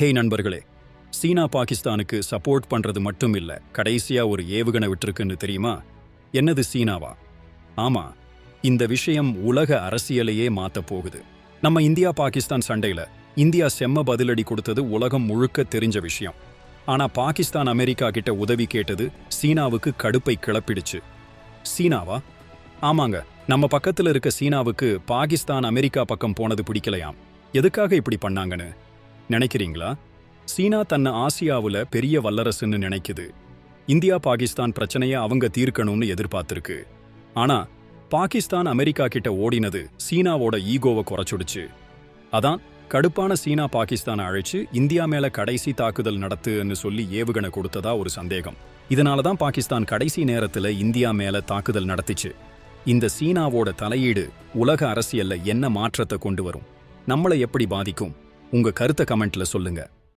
ஹே நண்பர்களே சீனா பாகிஸ்தானுக்கு சப்போர்ட் பண்றது மட்டும் இல்லை கடைசியா ஒரு ஏவுகணை விட்டுருக்குன்னு தெரியுமா? என்னது சீனாவா? ஆமா இந்த விஷயம் உலக அரசியலையே மாத்த போகுது. நம்ம இந்தியா பாகிஸ்தான் சண்டையில இந்தியா செம்ம பதிலடி கொடுத்தது உலகம் முழுக்க தெரிஞ்ச விஷயம். ஆனா பாகிஸ்தான் அமெரிக்கா கிட்ட உதவி கேட்டது சீனாவுக்கு கடுப்பை கிளப்பிடுச்சு. சீனாவா? ஆமாங்க நம்ம பக்கத்துல இருக்க சீனாவுக்கு பாகிஸ்தான் அமெரிக்கா பக்கம் போனது பிடிக்கலையாம். எதுக்காக இப்படி பண்ணாங்கன்னு? நினைக்கிறீங்களா? சீனா தன்னை ஆசியாவுல பெரிய வல்லரசுன்னு நினைக்குது. இந்தியா பாகிஸ்தான் பிரச்சனையை அவங்க தீர்க்கணும்னு எதிர்பார்த்திருக்கு. ஆனா பாகிஸ்தான் அமெரிக்கா கிட்ட ஓடினது சீனாவோட ஈகோவை குறைச்சுடுச்சு. அதான் கடுப்பான சீனா பாகிஸ்தானை அழைச்சு இந்தியா மேல கடைசி தாக்குதல் நடத்துன்னு சொல்லி ஏவுகணை கொடுத்ததா ஒரு சந்தேகம். இதனால தான் பாகிஸ்தான் கடைசி நேரத்துல இந்தியா மேல தாக்குதல் நடத்திச்சு. இந்த சீனாவோட தலையீடு உலக அரசியல்ல என்ன மாற்றத்தை கொண்டு வரும்? நம்மளை எப்படி பாதிக்கும்? உங்க கருத்தை கமெண்ட்ல சொல்லுங்க.